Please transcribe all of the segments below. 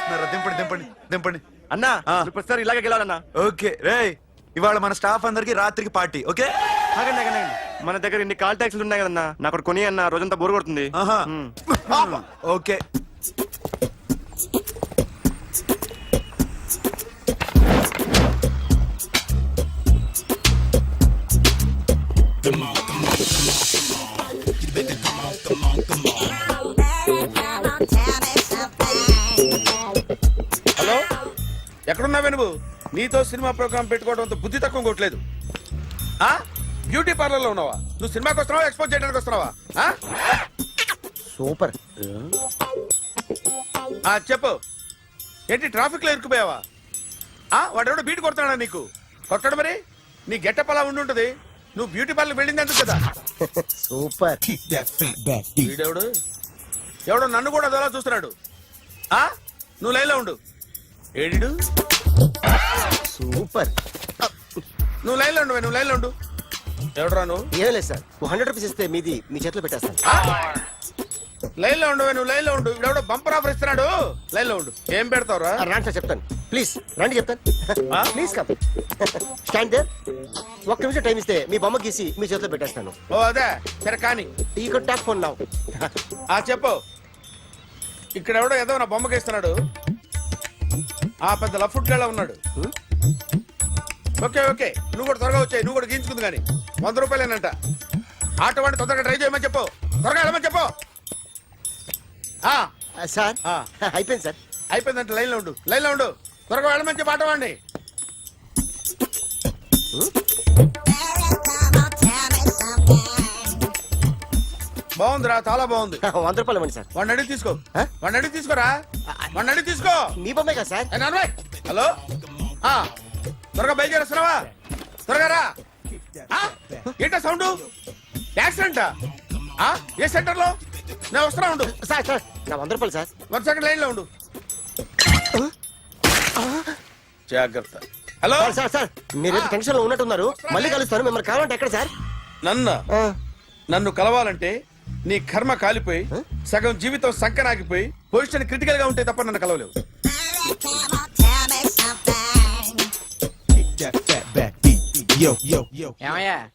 వస్తున్నారా దింపండి దింపండి దింపండి. అన్నా ప్రతిసారి ఇలాగే గెలవాలన్నా. ఓకే రే ఇవాళ మన స్టాఫ్ అందరికి రాత్రికి పార్టీ ఓకే? ఆగండి ఆగండి ఆగండి. మన దగ్గర ఇన్ని కాల్ ట్యాక్సీలు ఉన్నాయి కదన్నా. నాకు కొని అన్న రోజంతా బోర్ కొడుతుంది. ఆహా. మ్. ఓకే. ఎక్కడున్నావే నువ్వు? నీతో సినిమా ప్రోగ్రామ్ పెట్టుకోవడంతో బుద్ధి తక్కువ కొట్టలేదు. ఆ? బ్యూటీ పార్లర్లో ఉన్నావా? నువ్వు సినిమాకి వస్తున్నావా? ఎక్స్పోజ్ చేయడానికి వస్తున్నావా? ఆ? సూపర్. ఆ, చెప్పు. ఏంటి ట్రాఫిక్లో ఇరుక్కుపోయావా? ఆ వాడెవడో బీట్ కొడతాడా నీకు? కొట్టడు మరి? నీ గెట్టప్ అలా ఉండి ఉంటుంది. నువ్వు బ్యూటీ పార్లర్ వెళ్ళింది ఎందుకు కదా? సూపర్. వీడెవడు? ఎవడో నన్ను కూడా అదోలా చూస్తున్నాడు. ఆ? నువ్వు లైన్లో ఉండు. ఏడిడు? సూపర్. నువ్వు లైన్లో ఉండు నువ్వు లైన్లో ఉండు. ఎవడరా నువ్వు? ఏం లేదు సార్. హండ్రెడ్ రూపీస్ ఇస్తే మీది మీ చేతిలో పెట్టేస్తాను. లైన్లో ఉండు నువ్వు లైన్లో ఉండు ఇవిడెవడో బంపర్ ఆఫర్ ఇస్తున్నాడు. లైన్లో ఉండు. ఏం పెడతావురా? రాండి సార్ చెప్తాను. ప్లీజ్ రండి చెప్తాను? Please come. స్టాండ్ దేర్ ఒక్క నిమిషం టైం ఇస్తే మీ బొమ్మ గీసి మీ చేతిలో పెట్టేస్తాను. ఓ అదే. సరే కానీ. ఈ ట్యాప్ ఫోన్ నావు ఆ చెప్పు. ఇక్కడ ఎవడో ఏదో నా బొమ్మకి ఇస్తున్నాడు. ఆ పెద్ద లఫుట్ గళ్ళ ఉన్నాడు. Okay okay. నువ్వు కూడా త్వరగా వచ్చాయి. నువ్వు కూడా గీంచుకుంది కానీ. వంద రూపాయలేనంట. ఆటో వాడిని తొందరగా ట్రై చేయమని చెప్పు. త్వరగా వెళ్ళమని చెప్పు. ఆ, సార్. ఆ. అయిపోయింది సార్. అయిపోయిందంట లైన్లో ఉండు. లైన్లో ఉండు. త్వరగా వెళ్ళమని చెప్పు ఆటో వాడిని. బాగుందిరా చాలా బాగుంది. వంద రూపాయలు ఇవ్వండి సార్. వాడిని అడిగి తీసుకో. ఆ? వాడిని అడిగి తీసుకోరా? వాడిని అడిగి తీసుకో. మీ బొమ్మే కదా సార్? ఏ నాన్నబాయ్, హలో? ఆ, త్వరగా బయలుదేరేస్తున్నావా? త్వరగా రా. ఆ, ఏంటా సౌండ్? యాక్సిడెంట్? ఏ సెంటర్లో నేను వస్తున్నా ఉండు. సార్ సార్ నా వంద రూపాయలు సార్. వన్ సెకండ్ లైన్లో ఉండు జాగ్రత్త. హలో? సార్ సార్ సార్ మీరు టెన్షన్లో ఉన్నట్టున్నారు. మళ్ళీ కలుస్తాను. మిమ్మల్ని కావాలంటే ఎక్కడ సార్? నన్ను ఆ, నన్ను కలవాలంటే నీ కర్మ కాలిపోయి సగం జీవితం సంకనాగిపోయి పొజిషన్ క్రిటికల్గా ఉంటే తప్ప నన్ను కలవలేవు. ఏమయ్యా?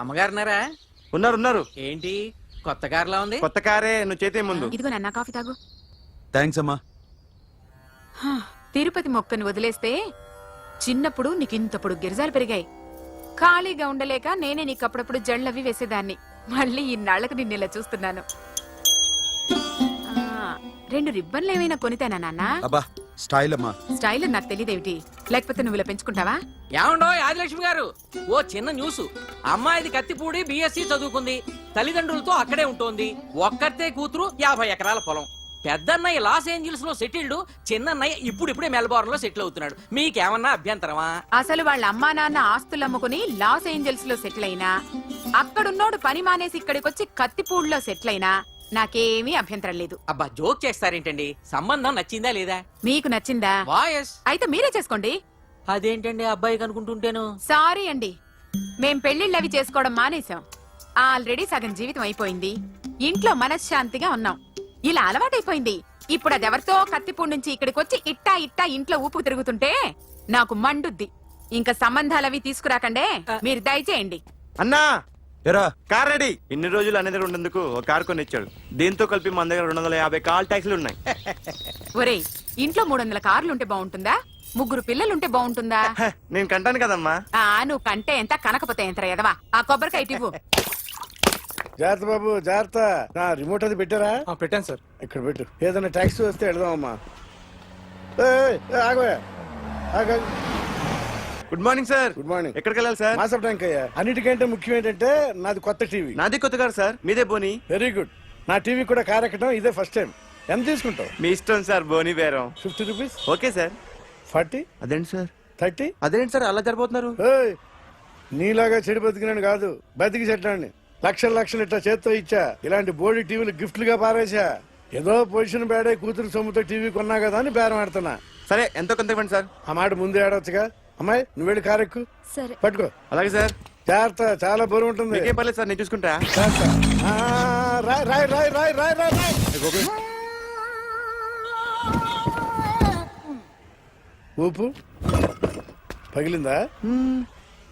అమ్మగారున్నారా? ఉన్నారు ఉన్నారు. ఏంటి? కొత్త కారులా ఉంది? కొత్త కారే నువ్వు చేతే ముందు. ఇదిగో నాన్న కాఫీ తాగు. థ్యాంక్స్ అమ్మా. హా, తిరుపతి మొక్కను వదిలేస్తే చిన్నప్పుడు నీకు ఇంతప్పుడు గిరిజాలు పెరిగాయి. ఖాళీగా ఉండలేక నేనే నీకు అప్పుడప్పుడు జళ్ళవి వేసేదాన్ని. మళ్ళీ ఇన్నాళ్ళకు నిన్ను ఇలా చూస్తున్నాను. ఆ, రెండు రిబ్బన్లు ఏమైనా కొనితేనా నాన్న? అబ్బా స్టైల్ అమ్మా. స్టైల్ నాకు తెలియదేమిటి లేకపోతే నువ్వు ఇలా పెంచుకుంటావా? ఏమండో ఆదిలక్ష్మి గారు? ఓ చిన్న న్యూస్. అమ్మాయిది కత్తిపూడి బిఎస్సి చదువుకుంది. తల్లిదండ్రులతో అక్కడే ఉంటోంది. ఒక్కతే కూతురు యాభై ఎకరాల పొలం. పెద్దన్నయ్య లాస్ ఏంజల్స్లో సెటిల్డ్ చిన్నన్నయ్య ఇప్పుడిప్పుడే మెల్బోర్న్లో సెటిల్ అవుతున్నాడు. మీకేమన్నా అభ్యంతరమా? అసలు వాళ్ళ అమ్మా నాన్న ఆస్తులు అమ్ముకుని లాస్ ఏంజల్స్లో సెటిల్ అయినా అక్కడున్నోడు పని మానేసి ఇక్కడికొచ్చి కత్తిపూడిలో సెటిల్ అయినా నాకేమీ అభ్యంతరం లేదు. అబ్బా జోక్ చేస్తారేంటండి? సంబంధం నచ్చిందా లేదా? మీకు నచ్చిందా? వాయస్. అయితే మీరే చేసుకోండి. అదేంటండి అబ్బాయి కనుకుంటుంటేను సారీ అండి. మేం పెళ్ళిళ్ళు అవి చేసుకోవడం మానేశాం. ఆల్రెడీ సగం జీవితం అయిపోయింది. ఇంట్లో మనశ్శాంతిగా ఉన్నాం. ఇలా అలవాటైపోయింది. ఇప్పుడు అది ఎవరితో కత్తిపూడి నుంచి ఇక్కడికి వచ్చి ఇట్టా ఇట్టా ఇంట్లో ఊపుకు తిరుగుతుంటే నాకు మండుద్ది. ఇంకా సంబంధాలవి తీసుకురాకండే మీరు దయచేయండి. అన్నా ఎరా కార్ రెడీ. ఇన్ని రోజులు అనే దగ్గర ఉండేందుకు ఒక కార్ కొని ఇచ్చాడు దీంతో కలిపి మన దగ్గర రెండు వందల యాభై కాల్ ట్యాక్సీలు ఉన్నాయి. ఒరేయ్ ఇంట్లో మూడు వందల కార్లు ఉంటే బాగుంటుందా ముగ్గురు పిల్లలుంటే బాగుంటుందా హ, నేను కంటాను కదమ్మా. ఆ నువ్వు కంటే ఎంత కనకపోతే ఎంత ఎదవా ఆ కొబ్బరికాయ ఇవ్వు. జాగ్రత్త బాబు జాగ్రత్త. నా రిమోట్ అది పెట్టారా? పెట్టాను సార్. ఇక్కడ పెట్టు. ఏదైనా ట్యాక్సీ వస్తే వెళదామమ్మా. ఆగోయా ఆగ. Good morning sir good morning ఎక్కడికి వెళ్ళాలి సార్ మాసప్ ట్యాంక్ అయ్యా. అన్నిటికంటే ముఖ్యం ఏంటంటే నాది కొత్త టీవీ. నాది కొత్త కారు సార్ మీదే బోని. వెరీ గుడ్ నా టీవీ కూడా కార్ ఎక్కడం ఇదే ఫస్ట్ టైం ఎంత తీసుకుంటావు? మీ ఇష్టం సార్ బోని బేరం fifty rupees okay sir forty అదేంటి సార్ థర్టీ అదేంటి సార్ అలా జరిపోతున్నారు? నీలాగా చెడు బతికినాను కాదు. బతికి చెట్లాన్ని లక్షల లక్షలు ఇట్లా చేత్తో ఇచ్చా. ఇలాంటి బోడి టీవీలు గిఫ్ట్లుగా పారేసా ఏదో పొజిషన్ బేడే కూతురు సొమ్ముతో టీవీ కొన్నా కదా అని బేరం ఆడుతున్నా. సరే ఎంతో కొంత ఇవ్వండి సార్. ఆ మాట ముందే ఆడొచ్చుగా అమ్మాయి నువ్వు వెళ్ళి కారు ఎక్కు. సరే. పట్టుకో. అలాగే సార్. జాగ్రత్త చాలా బరువు ఉంటుంది. మీకేం పర్లేదు సార్ నేను చూసుకుంటా. జాగ్రత్త. ఆ, రాయ్ రాయ్ రాయ్ రాయ్ రాయ్ రాయ్ రాయ్. ఊపు. పగిలిందా?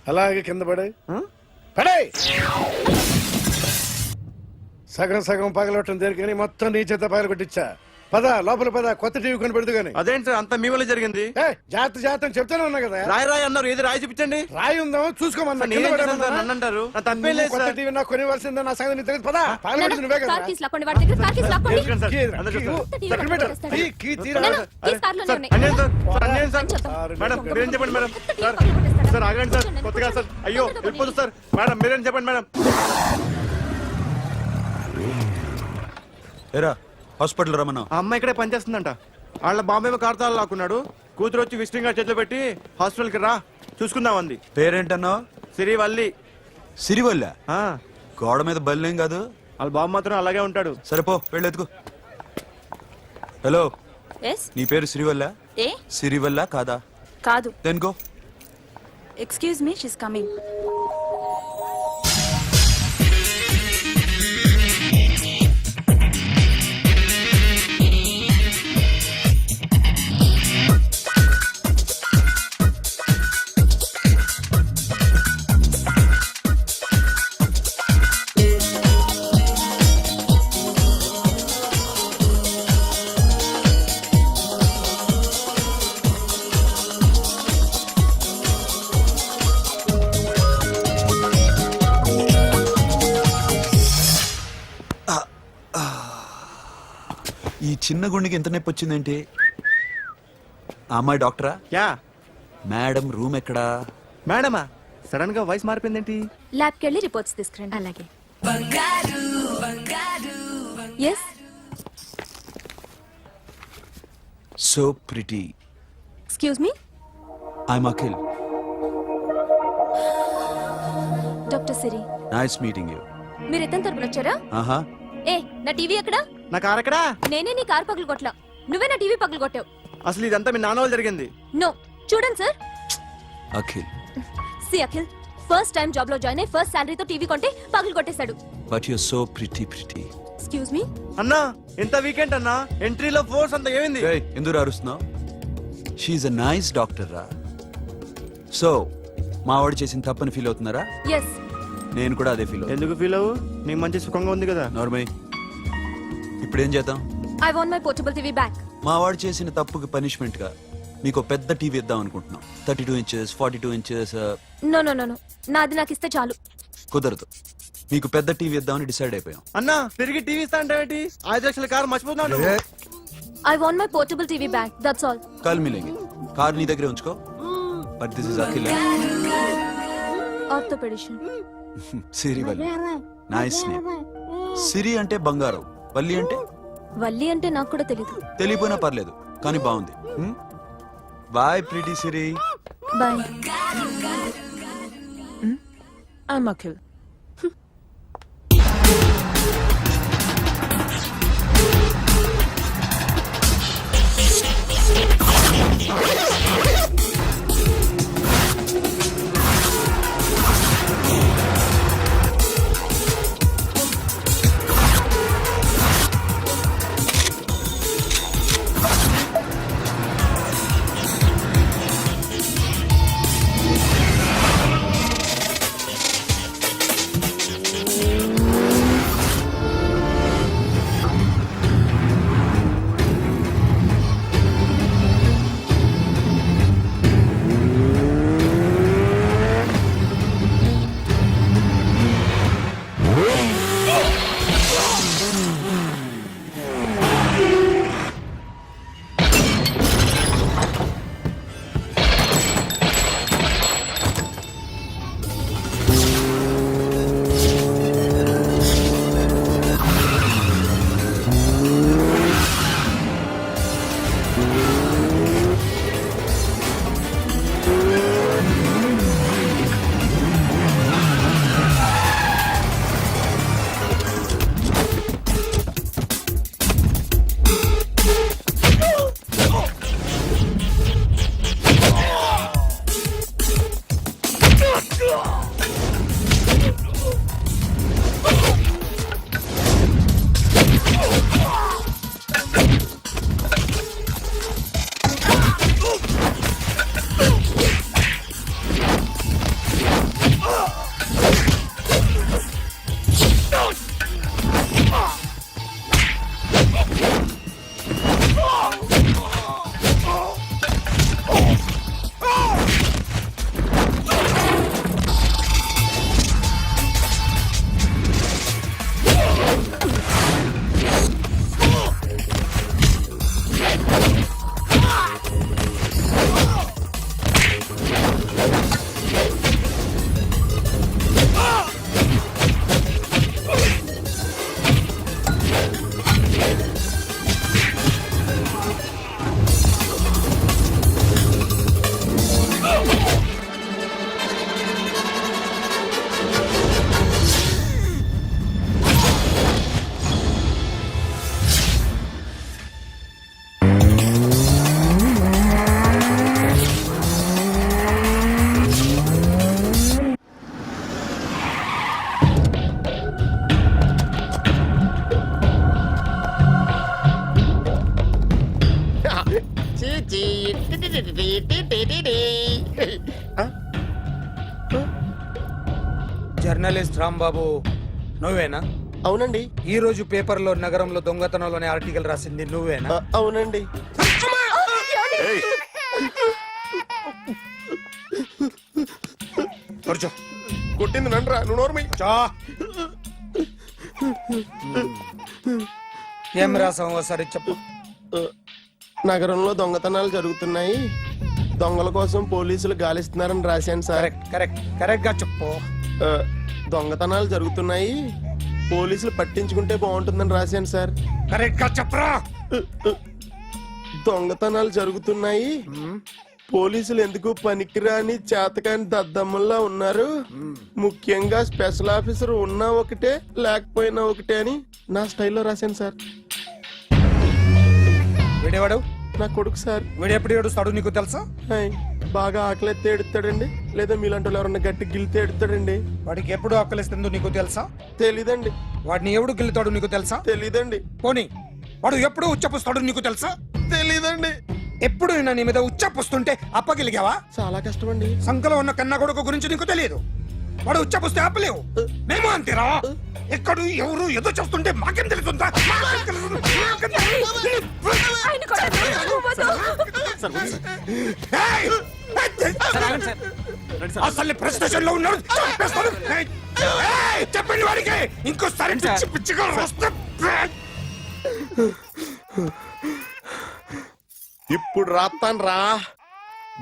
అలాగే కింద పడే పడే సగం సగం పగలవటం దేనికని మొత్తం నీ చేత పగల కొట్టించా పద లోపల పద కొత్త టీవీ కొని పెడదు గాని. అదేంటి అంతా మీ వల్ల జరిగింది? జాగ్రత్త అని చెప్తానే ఉన్నా కదా. రాయి రాయి అన్నారు ఏది రాయి చూపించండి? రాయి ఉందామో చూసుకోమన్నా అంటారు. కొత్త టీవీ నాకు కొనివ్వాల్సిందే నా సంగతి తెలియదు. పద పగలగొట్టింది నువ్వే కదా. మేడం మీరేం చెప్పండి మేడం? సార్? సార్ ఆగండి సార్ కొత్తగా సార్. అయ్యో వెళ్ళిపోదు సార్. మేడం మీరేం చెప్పండి మేడం? ఏరా హాస్పిటల్ రమ్మన్నా ఆ అమ్మాయి ఇక్కడే పనిచేస్తుందంట. వాళ్ళ బాంబే కార్తాలు లాక్కున్నాడు. కూతురు వచ్చి విజిటింగ్ కార్డ్ చేతిలో పెట్టి హాస్పిటల్కి రా చూసుకుందాం అంది. పేరేంటన్నావు? సిరివల్లి. సిరివల్ల? ఆ, గోడ మీద బల్లేం కాదు? వాళ్ళ బాబు మాత్రం అలాగే ఉంటాడు. సరిపో వెళ్ళెత్తుకు హలో. ఎస్. నీ పేరు సిరివల్ల? ఏ? సిరివల్ల కాదా? కాదు. దెన్కో ఎక్స్క్యూజ్ మీ షీస్ కమింగ్ ఈ చిన్న గుండెకి ఎంత నొప్పి వచ్చిందేంటి? ఆ అమ్మాయి డాక్టరా? యా. మేడం రూమ్ ఎక్కడా? మేడమా? సడన్గా వాయిస్ మారిపోయిందేంటి? ల్యాబ్కి వెళ్ళి రిపోర్ట్స్ తీసుకురండి. అలాగే. Yes so pretty excuse me I'm Akhil doctor Siri nice meeting you మీరు ఎత్తని తరపున వచ్చారా? ఆహా ఏ నా టీవీ ఎక్కడా? నా కార్ ఎక్కడా? నేనే నీ కార్ పగలు కొట్టలా నువ్వే నా టీవీ పగలు కొట్టావు. అసలు ఇదంతా మీ నాన్న వాళ్ళు జరిగింది. నో చూడండి sir. Akhil. See Akhil first time జాబ్లో జాయిన్ అయ్యి ఫస్ట్ శాలరీతో టీవీ కొంటే పగలు కొట్టేశాడు. But you so pretty pretty excuse me అన్నా ఎంత వీకెండ్ అన్నా ఎంట్రీలో ఫోర్స్ అంత ఏమైంది? ఎందుకు అరుస్తున్నావు? షీఈ్ అ నైస్ డాక్టర్ రా. సో మా వాడు చేసిన తప్పని ఫీల్ అవుతున్నారా? ఎస్ నేను కూడా అదే ఫీల్ అవుతున్నా. ఎందుకు ఫీల్ అవ్వు? నీకు మంచి సుఖంగా ఉంది కదా. నార్మల్ ఇప్పుడు ఏం చేద్దాం I want my portable TV back మా వాడు చేసిన తప్పుకి పనిష్మెంట్గా మీకు పెద్ద టీవీ ఇద్దాం అనుకుంటున్నాం. Thirty two inches forty two inches no no no no నాది నాకు ఇస్తే చాలు. కుదరదు. మీకు పెద్ద టీవీ ఇద్దామని డిసైడ్ అయిపోయాం. అన్నా తిరిగి టీవీ ఇస్తా అంటే ఏంటి? ఐదు లక్షల car మర్చిపోతున్నాడు I want my portable TV back that's all call మిలేంగి car నీ దగ్గరే ఉంచుకో. But this is Akhil orthopedician Siri Valli. Nice name Siri అంటే బంగారం. వల్లి అంటే? వల్లి అంటే నాకు కూడా తెలియదు తెలియపోయినా పర్లేదు కానీ బాగుంది. Bye pretty Siri. Bye. I'm Akhil Rambabu నువ్వేనా? అవునండి. ఈ రోజు పేపర్లో నగరంలో దొంగతనంలోనే ఆర్టికల్ రాసింది నువ్వేనా? అవునండి. కొట్టింది నండ్రా నువ్వు నోర్మి చా. ఏం రాసావు ఒకసారి చెప్పు. నగరంలో దొంగతనాలు జరుగుతున్నాయి. దొంగల కోసం పోలీసులు గాలిస్తున్నారని రాశాను సార్. కరెక్ట్ కరెక్ట్ కరెక్ట్గా చెప్పు దొంగతనాలు జరుగుతున్నాయి. పోలీసులు పట్టించుకుంటే బాగుంటుందని రాశాను సార్. కరెక్ట్గా చెప్పరా? దొంగతనాలు జరుగుతున్నాయి. పోలీసులు ఎందుకు పనికిరాని చేతకాని దద్దమ్మల్లా ఉన్నారు? ముఖ్యంగా స్పెషల్ ఆఫీసర్ ఉన్నా ఒకటే లేకపోయినా ఒకటే అని నా స్టైల్లో రాశాను సార్. వీడేవాడు? నా కొడుకు సార్. వీడు ఎప్పుడు ఏడుస్తాడు నీకు తెలుసా? హాయ్, బాగా ఆకలిస్తే ఎడుతాడండి లేదా మీలాంటి వాళ్ళు ఎవరన్నా గట్టి గిల్తే ఎడుతాడండి వాడికి ఎప్పుడు ఆకలిస్తుందో నీకు తెలుసా? తెలీదండి. వాడిని ఎవడు గిల్లుతాడు నీకు తెలుసా? తెలీదండి. పోనీ వాడు ఎప్పుడు ఉచ్చపుస్తాడు నీకు తెలుసా? తెలీదండి. ఎప్పుడు నేను నీ మీద ఉచ్చపుస్తుంటే అప్పగిలిగావా? చాలా కష్టం అండి సంకలో ఉన్న కన్న కొడుకు గురించి నీకు తెలియదు. వాడు ఉచ్చపుస్తే ఆపలేవు. మేము అంతేరా? ఎక్కడు ఎవరు ఏదో చేస్తుంటే మాకేం తెలుస్తుందా మాకేం తెలుస్తుంది? మాకేం తెలుస్తుంది? ఏయ్! అసలు ప్రెస్ స్టేషన్లో ఉన్నాడు చంపేస్తాను. చెప్పండి వాడికి ఇంకోసారి పిచ్చి పిచ్చిగా వస్తే ఇప్పుడు రాత్తాను రా.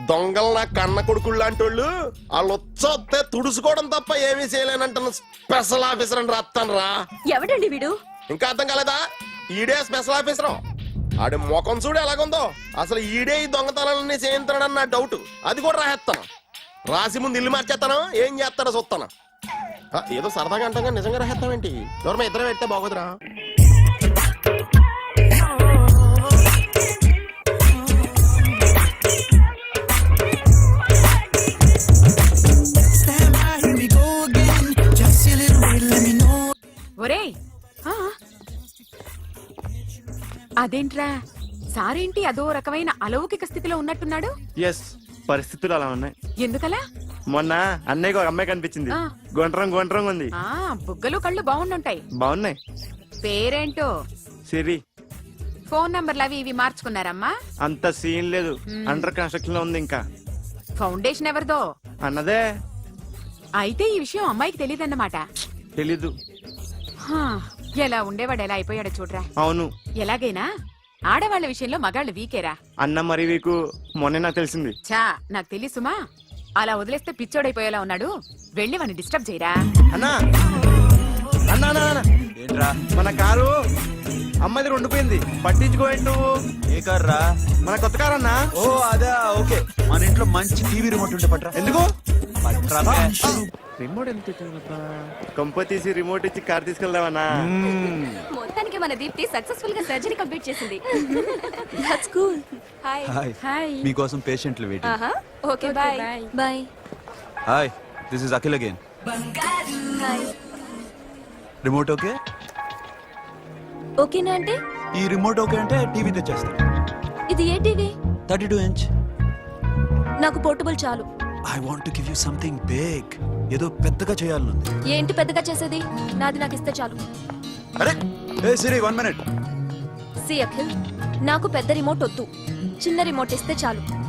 దొంగలు నా కన్న కొడుకులు లాంటి వాళ్ళు వాళ్ళు వచ్చొస్తే తుడుచుకోవడం తప్ప ఏమీ చేయలేనంటున్న స్పెషల్ ఆఫీసర్ అని రాత్తాను రా. ఎవడండి వీడు? ఇంకా అర్థం కాలేదా? ఈడే స్పెషల్ ఆఫీసర్. ఆడి ముఖం చూడు ఎలాగుందో. అసలు ఈడే ఈ దొంగతనాలన్నీ చేయించాడని నా డౌట్ అది కూడా రాసేస్తాను. రాసి ముందు ఇల్లు మార్చేస్తాను ఏం చేస్తాడో చూస్తాను. ఏదో సరదాగా అంటాం నిజంగా రాసేస్తామేంటి ఎవరు మా ఇద్దరం పెడితే బాగోదురా. అదేంట్రా? సారేంటి అదో రకమైన అలౌకిక స్థితిలో ఉన్నట్టున్నాడు? ఎస్ పరిస్థితులు అలా ఉన్నాయి. ఎందుకలా? మొన్న అన్నయ్యకి ఒక అమ్మాయి కనిపించింది. ఆ. గుండ్రం గుండ్రం ఉంది. ఆ బుగ్గలు కళ్ళు బాగుండుంటాయి. బాగున్నాయి. పేరేంటో? సిరి. ఫోన్ నంబర్లు అవి ఇవి మార్చుకున్నారమ్మా? అంత సీన్ లేదు. అండర్ కన్స్ట్రక్షన్లో ఉంది ఇంకా. ఫౌండేషన్ ఎవరిదో? అన్నదే. అయితే ఈ విషయం అమ్మాయికి తెలియదన్నమాట. తెలీదు. హా, ఎలా ఉండేవాడు ఎలా అయిపోయాడో చూడరా. అవును. ఎలాగైనా ఆడవాళ్ళ విషయంలో మగాళ్ళు వీకేరా. అన్న మరి వీకు మొన్నే నాకు తెలిసింది. చా నాకు తెలుసుమా అలా వదిలేస్తే పిచ్చోడైపోయేలా ఉన్నాడు. వెళ్ళి వాడిని డిస్టర్బ్ చేయరా. అన్నా. అన్నా అన్నా, అన్నా. ఏంట్రా? మన కారు అమ్మాయిది ఉండిపోయింది పట్టించుకోండి నువ్వు? ఏ కార్ రా మన కొత్త కారు అన్నా. ఓ అదా ఓకే. మన ఇంట్లో మంచి టీవీ రిమోట్ ఉంటే పట్రా ఎందుకు? పట్రా బే. రిమోట్ ఎంత కంప? తీసి రిమోట్ ఇచ్చి కార్ తీసుకెళ్దామన్నా? మొత్తానికి మన దీప్తి సక్సెస్ఫుల్గా సర్జరీ కంప్లీట్ చేసింది. That's cool hi hi hi మీకోసం పేషెంట్లు వెయిటింగ్ ఆహా okay bye bye hi this is Akhil again remote okay ఓకేనా అంటే ఈ రిమోట్ ఓకే అంటే టీవీ తెచ్చేస్తాను ఇది ఏ టీవీ థర్టీ టూ ఇంచ్ నాకు పోర్టబుల్ చాలు. I want to give you something big ఏదో పెద్దగా చేయాలనుంది. ఏంటి పెద్దగా చేసేది? నాది నాకు ఇస్తే చాలు. అరే! ఏ Siri one minute. See Akhil నాకు పెద్ద రిమోట్ వద్దు. చిన్న రిమోట్ ఇస్తే చాలు.